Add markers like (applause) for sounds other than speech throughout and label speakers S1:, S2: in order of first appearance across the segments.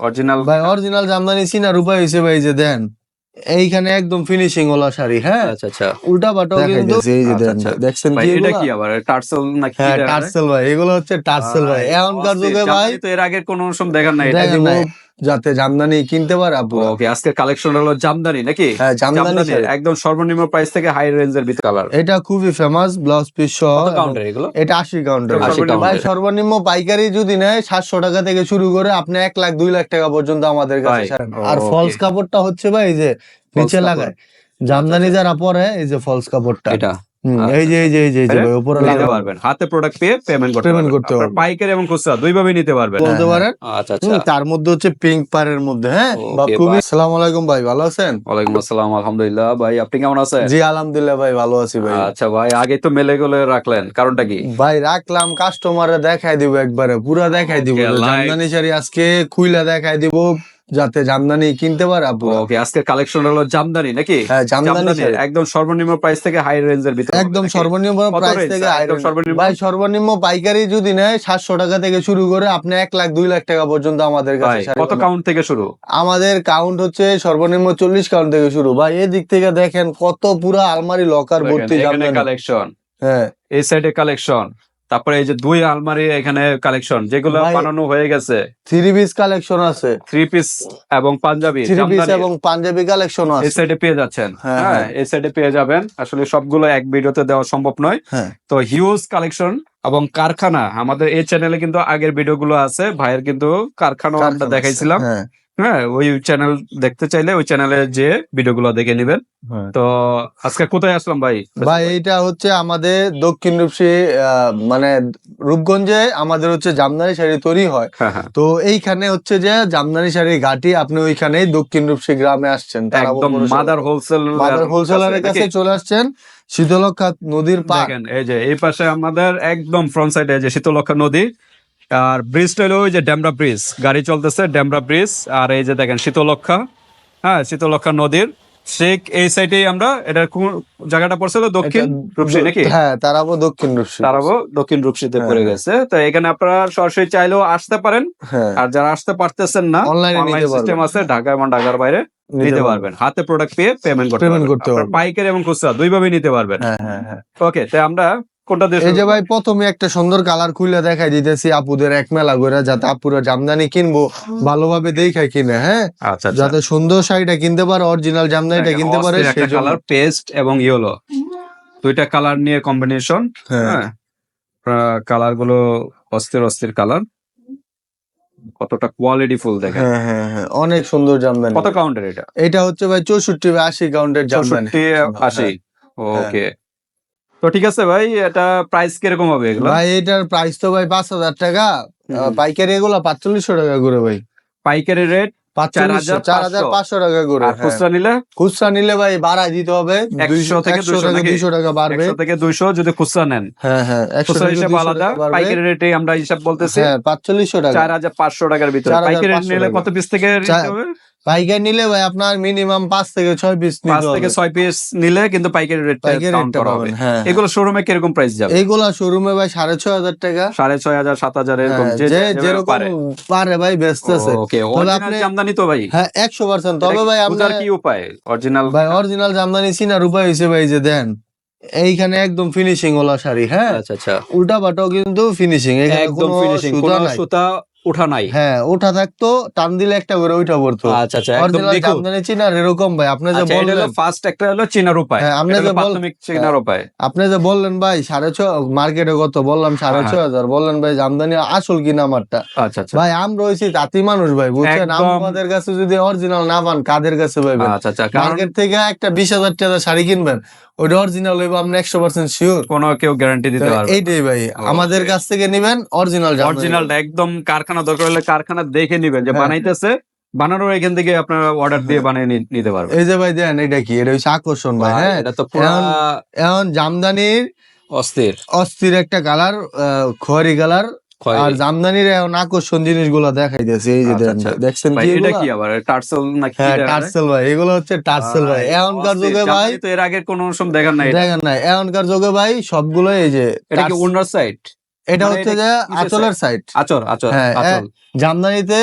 S1: Original
S2: ভাই original Jamdani চীনা রূপা হয়েছে ভাই যে দেন এইখানে একদম ফিনিশিং ওলা শাড়ি হ্যাঁ?
S1: আচ্ছা আচ্ছা।
S2: উল্টা পাল্টাও কিন্তু এই যে
S1: আচ্ছা,
S2: দেন
S1: আচ্ছা।
S2: দেখছেন কি
S1: এটা কি আবার টার্সেল নাকি
S2: হ্যাঁ
S1: এটা?
S2: টার্সেল ভাই এগুলো হচ্ছে টার্সেল ভাই। এখনকার যুগে ভাই
S1: তো এর আগের কোনো সময় দেখার নাই এটা
S2: যাতে জামদানি কিনতে পারে আপু
S1: ওকে আজকের কালেকশন হলো জামদানি নাকি?
S2: হ্যাঁ জামদানি
S1: একদম সর্বনিম্ন প্রাইস থেকে হাই রেঞ্জের ভিতর কালার
S2: এটা খুবই ফেমাস ব্লাউজ পিস সহ।
S1: কাউন্টার এগুলো?
S2: এটা আশি কাউন্টার
S1: 80
S2: ভাই সর্বনিম্ন পাইকারি যদি নেয় সাতশো টাকা থেকে শুরু করে আপনি এক লাখ দুই লাখ টাকা পর্যন্ত আমাদের কাছে আর ফলস কাপড়টা হচ্ছে ভাই এই যে নিচে লাগায়। জামদানি যারা পরে এই যে ফলস কাপড়টা।
S1: এটা।
S2: এই যে এই যে এই যে উপরে
S1: নিতে পারবেন। হাতে প্রোডাক্ট পেয়ে পেমেন্ট করতে পারবেন।
S2: করতে পারবেন।
S1: পাইকারি এবং খুচরা দুইভাবেই নিতে পারবেন।
S2: বলতে পারেন?
S1: আচ্ছা আচ্ছা।
S2: তার মধ্যে হচ্ছে পিঙ্ক পারের মধ্যে হ্যাঁ? বা খুবই আসসালামু আলাইকুম ভাই ভালো আছেন?
S1: ওয়ালাইকুম আসসালাম আলহামদুলিল্লাহ। ভাই আপনি কেমন আছেন?
S2: জি আলহামদুলিল্লাহ ভাই ভালো আছি ভাই।
S1: আচ্ছা ভাই আগে তো মেলে গলে রাখলেন কারণটা কি?
S2: ভাই রাখলাম কাস্টমারে দেখাই দিব একবারে পুরা দেখাই দিব। জামদানি শাড়ি আজকে খুইলা দেখাই দিব। যাতে জামদানি কিনতে পারে
S1: ওকে আজকের কালেকশন হলো জামদানি নাকি?
S2: হ্যাঁ জামদানি
S1: একদম সর্বনিম্ন প্রাইস থেকে হাই রেঞ্জের ভিতরে
S2: একদম সর্বনিম্ন প্রাইস থেকে? ভাই সর্বনিম্ন পাইকারি যদি নেয় সাতশো টাকা থেকে শুরু করে আপনি এক লাখ দুই লাখ টাকা পর্যন্ত আমাদের কাছে
S1: কত কাউন্ট থেকে শুরু?
S2: আমাদের কাউন্ট হচ্ছে সর্বনিম্ন চল্লিশ কাউন্ট থেকে শুরু। ভাই এদিক থেকে দেখেন কত পুরা আলমারি লকার ভর্তি জামদানি।
S1: কালেকশন
S2: হ্যাঁ।
S1: এই সাইডে কালেকশন তারপরে এই যে দুই আলমারি এখানে কালেকশন যেগুলো বানানো হয়ে গেছে।
S2: থ্রি পিস কালেকশন আছে।
S1: থ্রি পিস এবং পাঞ্জাবি
S2: থ্রি পিস এবং পাঞ্জাবি কালেকশন
S1: এই সাইডে পেয়ে যাচ্ছেন।
S2: হ্যাঁ,
S1: হ্যাঁ
S2: হ্যাঁ।
S1: এই সাইডে পেয়ে যাবেন। আসলে সবগুলো এক ভিডিওতে দেওয়া সম্ভব নয়।
S2: হ্যাঁ।
S1: তো হিউজ কালেকশন এবং কারখানা আমাদের এই চ্যানেলে কিন্তু আগের ভিডিওগুলো আছে। ভাইয়ের কিন্তু কারখানাও আমরা দেখাইছিলাম।
S2: হ্যাঁ
S1: ওই চ্যানেল দেখতে চাইলে ওই চ্যানেলে যে ভিডিওগুলো দেখে নেবেন।
S2: হ্যাঁ।
S1: তো আজকে কোথায় আসলাম ভাই?
S2: ভাই এইটা হচ্ছে আমাদের দক্ষিণ রূপসী মানে রূপগঞ্জে আমাদের হচ্ছে জামদানি শাড়ি তৈরি হয়।
S1: হ্যাঁ হ্যাঁ।
S2: তো এইখানে হচ্ছে যে জামদানি শাড়ি ঘাটি আপনি ওইখানেই দক্ষিণ রূপসী গ্রামে আসছেন।
S1: একদম মাদার হোলসেল
S2: মাদার হোলসেলারের কাছে চলে আসছেন শীতলক্ষা নদীর পার
S1: এই যে এই পাশে আমাদের একদম ফ্রন্ট সাইডে যে শীতলক্ষা নদী আর ব্রিজটা হলো ওই যে ড্যামরা ব্রিজ গাড়ি চলতেছে ড্যামরা ব্রিজ আর এই যে দেখেন শীতলক্ষা হ্যাঁ শীতলক্ষা নদীর। ঠিক এই সাইডেই আমরা এটা কোন জায়গাটা পড়ছিল দক্ষিণ রূপসী নাকি?
S2: হ্যাঁ তারাবো দক্ষিণ রূপসী।
S1: তারাবো দক্ষিণ রূপসীতে পড়ে
S2: হ্যাঁ।
S1: গেছে। তো এখানে আপনারা সরাসরি চাইলেও আসতে পারেন।
S2: হ্যাঁ।
S1: আর যারা আসতে পারতেছেন না অনলাইন সিস্টেম আছে ঢাকা এবং ঢাকার বাইরে নিতে পারবেন। হাতে প্রোডাক্ট পেয়ে পেমেন্ট করতে পারবেন। পাইকারি এবং খুচরা দুইভাবে নিতে পারবেন।
S2: হ্যাঁ হ্যাঁ হ্যাঁ।
S1: ওকে তাই আমরা কোনটা
S2: এই যে ভাই প্রথমে একটা সুন্দর কালার খুলে দেখাই দিতেছি আপুদের এক মেলা করে যাতে আপুরা জামদানি কিনবো ভালোভাবে দেখাই কিনে হ্যাঁ?
S1: আচ্ছা আচ্ছা।
S2: যাতে সুন্দর শাড়িটা কিনতে পারে অরিজিনাল জামদানিটা কিনতে পারে সেই
S1: কালার পেস্ট এবং ইয়েলো দুইটা কালার নিয়ে কম্বিনেশন
S2: হ্যাঁ।
S1: হ্যাঁ? কালারগুলো অস্থির অস্থির কালার কতটা কোয়ালিটি ফুল দেখেন।
S2: হ্যাঁ হ্যাঁ হ্যাঁ অনেক সুন্দর জামদানি।
S1: কত কাউন্টার এটা?
S2: এটা হচ্ছে ভাই চৌষট্টি বা আশি কাউন্টের জামদানি।
S1: আশি।
S2: হ্যাঁ।
S1: ওকে তো ঠিক আছে ভাই এটা প্রাইস কীরকম হবে এগুলো?
S2: ভাই এটার প্রাইস তো ভাই পাঁচ হাজার টাকা। পাইকারি এগুলো পাঁচচল্লিশশো টাকা করে ভাই।
S1: পাইকারি রেট
S2: হ্যাঁ।
S1: খুচরা নিলে?
S2: খুচরা নিলে ভাই বাড়াই দিতে হবে।
S1: 100 থেকে
S2: একশো
S1: 200
S2: টাকা দুইশো টাকা বাড়বে।
S1: থেকে দুইশো যদি খুচরা নেন।
S2: হ্যাঁ হ্যাঁ একশো
S1: হিসাব আলাদা। পাইকারি রেটে আমরা হিসাব বলতেছি।
S2: হ্যাঁ পাঁচচল্লিশশো টাকা।
S1: চার হাজার পাঁচশো টাকার ভিতরে।
S2: 4,500
S1: পাইকারি নিলে কত পিস থেকে হবে?
S2: পাইকারি নিলে ভাই আপনার মিনিমাম পাঁচ থেকে ছয় পিস
S1: পাঁচ থেকে ছয় পিস নিলে কিন্তু পাইকারি রেট করা হবে।
S2: হ্যাঁ।
S1: এগুলো শোরুমে কীরকম প্রাইস যাবে?
S2: এইগুলা শোরুমে ভাই সাড়ে ছয় হাজার টাকা।
S1: সাড়ে ছয় হাজার সাত হাজার এরকম
S2: হ্যাঁ, যেরকম
S1: পারে।
S2: ভাই আপনি-
S1: জামদানি তো ভাই।
S2: হ্যাঁ একশো পার্সেন্ট তবে ভাই আপনার
S1: কি উপায়? অরিজিনাল
S2: ভাই অরিজিনাল জামদানি চিনার উপায় হয়েছে ভাই যে দেন এইখানে একদম ফিনিশিং ওলা শাড়ি হ্যাঁ?
S1: আচ্ছা আচ্ছা।
S2: উল্টা পাটাও কিন্তু ফিনিশিং এখানে
S1: একদম ফিনিশিং
S2: সুতা
S1: ওঠা নাই।
S2: হ্যাঁ ওঠা থাকতো টান দিলে একটা করে ওইটা পড়তো।
S1: আচ্ছা আচ্ছা একদম নিখুঁত
S2: চিনার এরকম ভাই আপনি যে
S1: আচ্ছা
S2: বললেন
S1: ফার্স্ট একটা হলো চিনার উপায়।
S2: হ্যাঁ, আপনি যে
S1: প্রাথমিক চিনার উপায়।
S2: আপনি যে বললেন ভাই মার্কেটে কত বললাম
S1: হ্যাঁ।
S2: বললেন ভাই জামদানি আসল কিনা আমারটা
S1: আচ্ছা আচ্ছা।
S2: ভাই আমরা মানুষ ভাই বুঝছেন? আমাদের কাছে যদি অরিজিনাল না পান কাদের কাছে পাইবেন?
S1: আচ্ছা আচ্ছা
S2: মার্কেট থেকে একটা বিশ হাজার টাকা শাড়ি কিনবেন ওইটা অরিজিনাল হইব আপনি একশো পার্সেন্ট শিওর
S1: কোনো কেউ গ্যারান্টি দিতে পারবে
S2: এইটাই ভাই আমাদের কাছ থেকে নিবেন অরিজিনাল
S1: অরিজিনাল একদম কারখানা দরকার হলে কারখানা দেখে নিবেন যে
S2: হ্যাঁ।
S1: বানাইতেছে বানানোর এখান থেকে আপনারা অর্ডার দিয়ে বানিয়ে নিতে পারবেন।
S2: এই যে ভাই দেন এটা কি? এটা হচ্ছে আকর্ষণ ভাই হ্যাঁ?
S1: এটা তো পুরো
S2: এখন জামদানির
S1: অস্থির।
S2: অস্থির একটা কালার খয়েরি কালার আর জামদানির এখন আকর্ষণ জিনিসগুলো দেখাইতেছে এই যে
S1: আচ্ছা, আচ্ছা।
S2: দেখছেন
S1: ভাই
S2: কি
S1: এটা কি আবার? টার্সেল নাকি
S2: হ্যাঁ? টার্সেল ভাই এগুলো হচ্ছে টার্সেল ভাই। এখনকার। যুগে ভাই
S1: তো এর আগের কোনো সময় দেখার নাই।
S2: দেখেন নাই। এখনকার যুগে ভাই সবগুলো এই যে
S1: এটা কি ওনার সাইড
S2: এটা
S1: মানে
S2: হচ্ছে যে আঁচলের সাইড
S1: আচর
S2: হ্যাঁ,
S1: আচল।
S2: জামদানিতে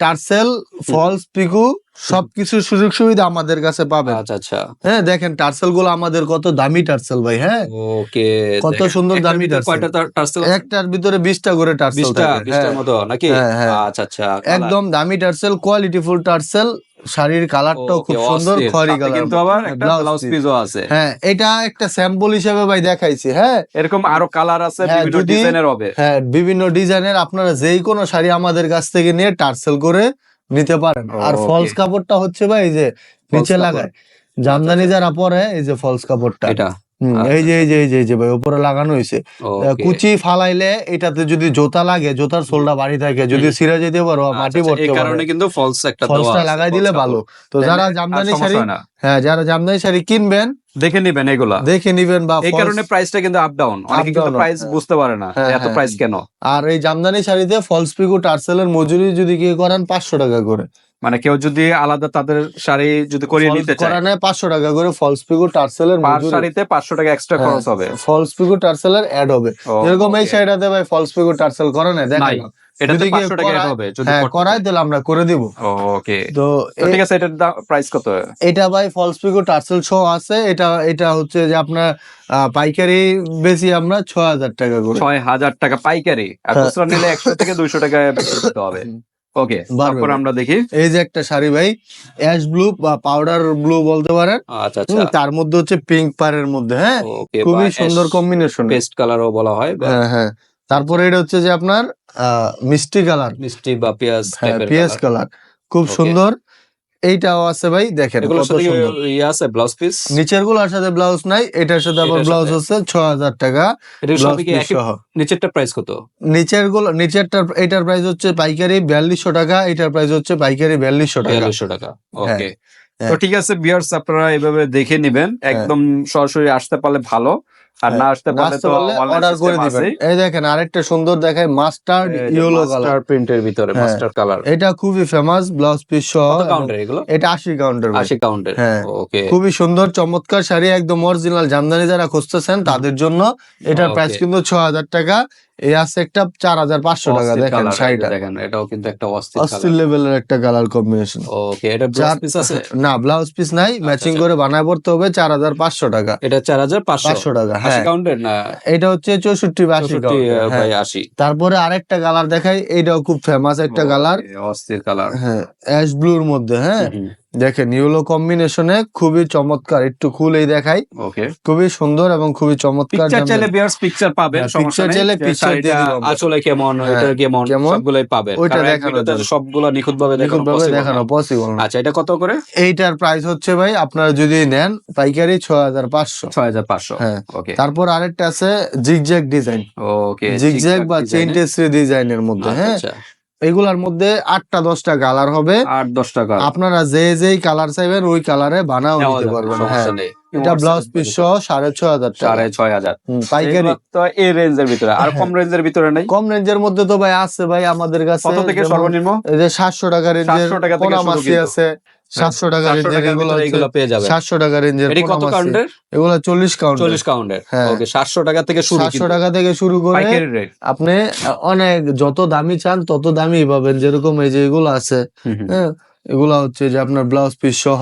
S2: টার্সেল ফলস পিকু সবকিছু সুযোগ সুবিধা আমাদের কাছে পাবে
S3: আচ্ছা আচ্ছা।
S2: হ্যাঁ দেখেন টার্সেলগুলো আমাদের কত দামি টার্সেল ভাই হ্যাঁ?
S3: ওকে
S2: কত সুন্দর দামি টার্সেল? একটার ভিতরে বিশটা করে টার্সেল
S3: বিশটা বিশটার
S2: হ্যাঁ।
S3: মতো নাকি?
S2: হ্যাঁ, হ্যাঁ।
S3: আচ্ছা আচ্ছা
S2: একদম দামি টার্সেল কোয়ালিটি ফুল টার্সেল শাড়ির কালারটাও খুব সুন্দর। খয়রি কালার।
S1: কিন্তু আবার একটা
S2: ব্লাউজ
S1: পিসও আছে।
S2: হ্যাঁ এটা একটা স্যাম্পল হিসেবে ভাই দেখাইছি হ্যাঁ?
S1: এরকম আরও কালার আছে
S2: হ্যাঁ,
S1: বিভিন্ন ডিজাইনের হবে।
S2: হ্যাঁ বিভিন্ন ডিজাইনের আপনারা যেই কোনো শাড়ি আমাদের কাছ থেকে নিয়ে টার্সেল করে নিতে পারেন। আর ফলস কাপড়টা হচ্ছে ভাই এই যে নিচে লাগায়। জামদানি যারা পরে এই যে ফলস কাপড়টা।
S3: এটা।
S2: এই যে এই যে এই যে এই যে ভাই উপরে লাগানো হয়েছে। কুচি ফালাইলে এটাতে যদি জোতা লাগে জোতার সোলটা বাড়ি থাকে যদি ছিঁড়ে যেতে পারো
S3: আচ্ছা,
S2: মাটি
S3: আচ্ছা, এই কারণে কিন্তু ফলস একটা
S2: ফলসটা লাগাই দিলে ভালো। তো যারা জামদানি শাড়ি
S1: হয়।
S2: হ্যাঁ যারা জামদানি শাড়ি কিনবেন।
S1: দেখে নিবেন এগুলা।
S2: দেখে নিবেন বা
S1: এই কারণে প্রাইসটা কিন্তু আপ ডাউন অনেকে কিন্তু প্রাইস
S2: হ্যাঁ।
S1: বুঝতে পারে না
S2: হ্যাঁ,
S1: এত
S2: হ্যাঁ।
S1: প্রাইস কেন।
S2: আর এই জামদানি শাড়িতে ফলস পিকু টার্সেলের মজুরি যদি কেউ করেন পাঁচশো টাকা করে।
S1: মানে কেউ যদি আলাদা তাদের শাড়ি যদি করিয়ে নিতে চায়।
S2: করা নেয় পাঁচশো টাকা করে ফলস পিকু টার্সেলের
S1: পার শাড়িতে পাঁচশো টাকা এক্সট্রা
S2: হ্যাঁ।
S1: খরচ হবে।
S2: ফলস পিকু টার্সেলের অ্যাড হবে।
S1: ও,
S2: যেরকম এই শাড়িটাতে ভাই ফলস পিকু টার্সেল করে নেয় দেখেন
S1: এটাতে টাকা হবে যদি
S2: হ্যাঁ
S1: চায়।
S2: আমরা করে দিব।
S1: ওকে।
S2: তো
S1: তো ঠিক আছে এটার প্রাইস কত?
S2: এটা ভাই ফলস পিকো টার্সেল শো আছে। এটা এটা হচ্ছে যে আপনার পাইকারি বেশি আমরা ছ হাজার টাকা করে।
S1: ছয় হাজার টাকা পাইকারি। আর
S2: হ্যাঁ।
S1: খুচরা নিলে একশো থেকে দুইশো টাকা বিক্রি করতে হবে। ওকে। তারপর আমরা দেখি।
S2: এই যে একটা শাড়ি ভাই অ্যাশ ব্লু বা পাউডার ব্লু বলতে পারেন।
S3: আচ্ছা আচ্ছা।
S2: তার মধ্যে হচ্ছে পিঙ্ক পারের মধ্যে হ্যাঁ। খুবই সুন্দর কম্বিনেশন
S3: পেস্ট কালারও বলা হয়
S2: হ্যাঁ হ্যাঁ। তারপরে এটা হচ্ছে যে আপনার মিষ্টি কালার।
S3: মিষ্টি বা পেঁয়াজ
S2: হ্যাঁ
S3: টাইপের
S2: কালার। খুব সুন্দর। এইটাও আছে ভাই দেখেন
S3: ইয়ে আছে ব্লাউজ পিস
S2: নিচেরগুলোর সাথে ব্লাউজ নাই এটার সাথে আবার ব্লাউজ? হচ্ছে ছ হাজার টাকা
S3: নিচেরটা প্রাইস কত
S2: নিচেরগুলো নিচেরটার এটার প্রাইস হচ্ছে পাইকারি বিয়াল্লিশশো টাকা এটার প্রাইস হচ্ছে পাইকারি বিয়াল্লিশশো টাকা।
S3: বিয়াল্লিশশো টাকা ওকে
S2: হ্যাঁ।
S1: তো ঠিক আছে বিয়ার্স আপনারা এভাবে দেখে নিবেন। একদম সরাসরি আসতে পারলে ভালো। আর না আসতে পারলে তো
S2: অর্ডার করে দিবেন। এই দেখেন আরেকটা সুন্দর দেখায় মাস্টার্ড ইয়েলো কালার
S3: প্রিন্টের ভিতরে
S2: মাস্টার্ড
S3: মাস্টার কালার
S2: এটা খুবই ফেমাস ব্লাউজ পিস সহ।
S3: কাউন্টার এগুলো?
S2: এটা আশি কাউন্টার
S3: আশি কাউন্টার
S2: হ্যাঁ।
S3: ওকে
S2: খুবই সুন্দর চমৎকার শাড়ি একদম অরিজিনাল জামদানি যারা খুঁজতেছেন তাদের জন্য এটার প্রাইস কিন্তু ছ হাজার টাকা। এই আছে একটা চার হাজার পাঁচশো টাকা দেখেন শাড়িটা।
S3: দেখেন এটাও কিন্তু একটা অস্থির
S2: লেভেলের একটা কালার কম্বিনেশন
S3: ওকে এটা ব্লাউজ পিস আছে? (laughs)
S2: না ব্লাউজ পিস নাই ম্যাচিং
S3: আচ্ছা।
S2: করে বানায় পড়তে হবে চার হাজার পাঁচশো টাকা।
S3: এটা চার হাজার পাঁচশো?
S2: টাকা হ্যাঁ।
S3: কাউন্টার না?
S2: এটা হচ্ছে চৌষট্টি বা আশি হ্যাঁ।
S3: আশি।
S2: তারপরে আরেকটা কালার দেখাই এটাও খুব ফেমাস একটা কালার
S1: অস্থির কালার
S2: হ্যাঁ অ্যাশ ব্লুর মধ্যে হ্যাঁ। দেখেন ইউলো কম্বিনেশনে খুবই চমৎকার। একটু খুলেই দেখাই।
S1: ওকে
S2: খুবই সুন্দর এবং খুবই চমৎকার
S1: পিকচার
S2: জামদানি।
S1: চাইলে বিয়ার্স পিকচার পাবেন
S2: হ্যাঁ,
S1: সমস্যা
S2: picture
S1: নেই।
S2: চাইলে
S1: যে
S2: দিয়ে দিব
S3: আসলে কেমন
S2: হ্যাঁ,
S3: এটা কেমন? পাবেন।
S2: ওইটা।
S3: সবগুলো দেখানো
S2: পসিবল
S3: আচ্ছা এটা কত করে?
S2: এইটার প্রাইস হচ্ছে ভাই আপনারা যদি নেন পাইকারি ছ হাজার পাঁচশো।
S1: ছয় হাজার পাঁচশো।
S2: হ্যাঁ।
S1: ওকে
S2: তারপর আরেকটা আছে জিগজ্যাগ ডিজাইন
S1: ওকে
S2: জিগজ্যাগ বা চেইনটেসরি ডিজাইনের মধ্যে হ্যাঁ। এগুলার মধ্যে আটটা দশটা কালার হবে।
S1: আট দশটা কালার।
S2: আপনারা যে যেই কালার চাইবেন ওই কালারে বানাও
S3: দিতে
S2: নিতে পারবেন। হ্যাঁ। এটা ব্লাউজ পিস সহ সাড়ে হাজার
S1: সাড়ে ছয় হাজার।
S2: পাইকারি।
S1: তো এই রেঞ্জের ভিতরে। আর কম রেঞ্জের ভিতরে নেই?
S2: কম রেঞ্জের মধ্যে তো ভাই আছে ভাই আমাদের কাছে
S1: কত থেকে সর্বনিম্ন?
S2: এই যে সাতশো টাকা রেঞ্জের
S1: টাকা।
S2: আছে। সাতশো টাকা
S3: 700
S2: রেঞ্জের এগুলো
S3: এগুলো পেয়ে যাবেন
S2: সাতশো টাকা রেঞ্জের
S3: এটি কত
S2: এগুলো চল্লিশ কাউন্ট
S3: চল্লিশ কাউন্টার।
S2: হ্যাঁ।
S3: ওকে সাতশো টাকা থেকে শুরু
S2: সাতশো টাকা থেকে শুরু করে আপনি অনেক যত দামি চান তত দামি পাবেন যেরকম এই যে এগুলো আছে। হ্যাঁ এগুলা হচ্ছে যে আপনার ব্লাউজ পিস সহ।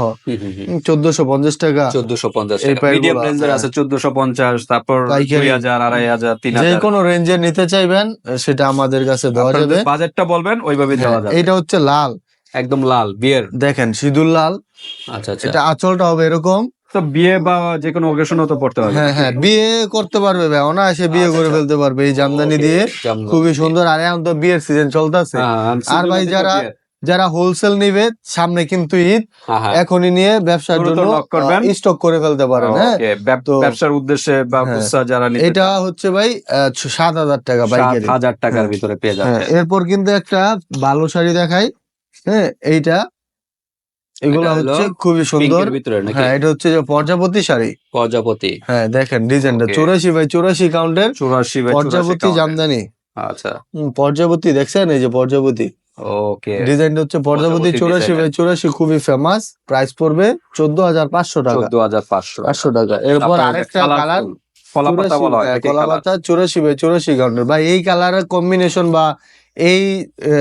S2: চোদ্দশো পঞ্চাশ টাকা।
S3: চোদ্দশো পঞ্চাশ
S1: মিডিয়াম রেঞ্জের
S2: হ্যাঁ।
S1: আছে। চোদ্দশো পঞ্চাশ তারপর। দুই হাজার আড়াই হাজার তিন
S2: যে কোনো রেঞ্জের নিতে চাইবেন সেটা আমাদের কাছে দেওয়া যাবে।
S1: বাজেটটা বলবেন ওইভাবে দেওয়া
S2: হ্যাঁ,
S1: যাবে।
S2: এটা হচ্ছে লাল।
S3: একদম লাল বিয়ের?
S2: দেখেন সিঁদুর লাল।
S3: আচ্ছা আচ্ছা।
S2: এটা আঁচলটা হবে এরকম।
S1: তো বিয়ে বা যে কোনো অকেশনও তো পড়তে হবে।
S2: হ্যাঁ হ্যাঁ বিয়ে করতে পারবে ভাই অনায়াসে বিয়ে
S3: আচ্ছা,
S2: করে
S3: আচ্ছা।
S2: ফেলতে পারবে এই জামদানি দিয়ে। খুবই সুন্দর আর এখন তো বিয়ের সিজন চলতেছে।
S3: হ্যাঁ,
S2: আর ভাই যারা যারা হোলসেল নিবে সামনে কিন্তু ঈদ।
S3: হ্যাঁ, হ্যাঁ।
S2: এখনই নিয়ে ব্যবসার জন্য স্টক করে ফেলতে পারেন হ্যাঁ।
S1: ব্যবসার উদ্দেশ্যে বা
S2: হ্যাঁ।
S1: যারা
S2: এটা হচ্ছে ভাই আহ, সাত হাজার টাকা পাইকারি।
S1: হাজার টাকার
S2: হ্যাঁ।
S1: ভিতরে পেয়ে
S2: হ্যাঁ
S1: যাবে
S2: এরপর কিন্তু একটা ভালো শাড়ি দেখাই। হ্যাঁ এইটা। এগুলো হচ্ছে খুবই সুন্দর।
S3: ভিতরে
S2: হ্যাঁ এটা হচ্ছে যে প্রজাপতি শাড়ি।
S3: প্রজাপতি
S2: হ্যাঁ দেখেন ডিজাইনটা. চৌরাশি বাই চৌরাশি কাউন্টের
S1: চুরাশি বা
S2: প্রজাপতি জামদানি।
S1: আচ্ছা।
S2: প্রজাপতি দেখছেন? এই যে প্রজাপতি
S1: ওকে
S2: ডিজাইনটা হচ্ছে প্রজাপতি চৌরাশি বাই চৌরাশি খুবই ফেমাস প্রাইস পড়বে চোদ্দ হাজার পাঁচশো টাকা।
S1: চোদ্দ হাজার পাঁচশো
S2: পাঁচশো টাকা। এরপর আরেকটা কালার
S1: কলা পাতা বলা হয়
S2: হ্যাঁ,
S1: এটাকে
S2: কলা
S1: colour।
S2: পাতা চৌরাশি বাই চৌরাশি কাউন্টের। ভাই এই কালারের কম্বিনেশন বা এই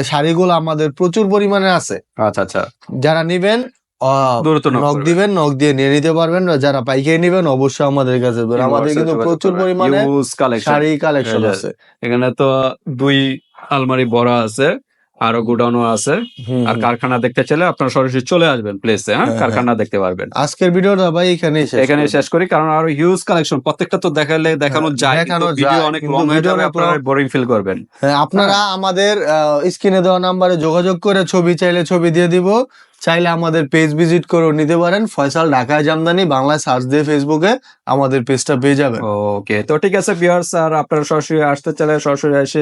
S2: শাড়িগুলো আমাদের প্রচুর পরিমাণে আছে।
S1: আচ্ছা আচ্ছা।
S2: যারা নিবেন নক দিবেন নক দিয়ে নিয়ে নিতে পারবেন। যারা পাইকারি নেবেন অবশ্যই আমাদের কাছে আমাদের কিন্তু প্রচুর পরিমাণে শাড়ি কালেকশন আছে।
S1: এখানে তো দুই আলমারি বড় আছে। আরও গোডাউনও আছে। আর কারখানা দেখতে চাইলে আপনারা সরাসরি চলে আসবেন প্লেসে হ্যাঁ?
S2: হ্যাঁ,
S1: কারখানা দেখতে পারবেন।
S2: আজকের ভিডিওটা ভাই এখানে
S1: এখানে শেষ করি কারণ আরও হিউজ কালেকশন প্রত্যেকটা তো দেখালে দেখানো
S2: হ্যাঁ,
S1: যায়
S2: দেখানো
S1: ভিডিও অনেক লং হয়ে যাবে আপনারা বোরিং ফিল করবেন।
S2: হ্যাঁ, আপনারা আমাদের স্ক্রিনে দেওয়া নাম্বারে যোগাযোগ করে ছবি চাইলে ছবি দিয়ে দিব। চাইলে আমাদের পেজ ভিজিট করে নিতে পারেন। ফয়সাল ঢাকায় জামদানি বাংলায় সার্চ দিয়ে ফেসবুকে আমাদের পেজটা পেয়ে যাবেন।
S1: ওকে তো ঠিক আছে ভিউয়ার্স আর আপনারা সরাসরি আসতে চাইলে সরাসরি এসে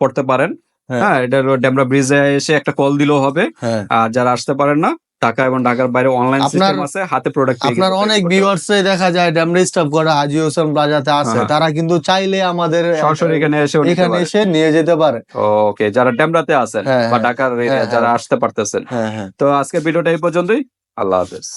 S1: পড়তে পারেন।
S2: হ্যাঁ।
S1: হ্যাঁ এটা ডেমরা ব্রিজে এসে একটা কল দিলেও হবে।
S2: হ্যাঁ।
S1: আর যারা আসতে পারেন না ঢাকা এবং ঢাকার বাইরে অনলাইন সিস্টেম আছে হাতে প্রোডাক্ট
S2: আপনার অনেক ভিউয়ার্স দেখা যায় ড্যামরি স্টাফ করা হাজি হোসেন প্লাজাতে আছে
S1: হ্যাঁ।
S2: তারা কিন্তু চাইলে আমাদের
S1: সরাসরি এখানে এসে
S2: এখানে এসে নিয়ে যেতে পারে।
S1: ওকে যারা ডেমরাতে আছেন বা। ঢাকার যারা। আসতে পারতেছেন। তো আজকের ভিডিওটা এই পর্যন্তই। আল্লাহ হাফেজ।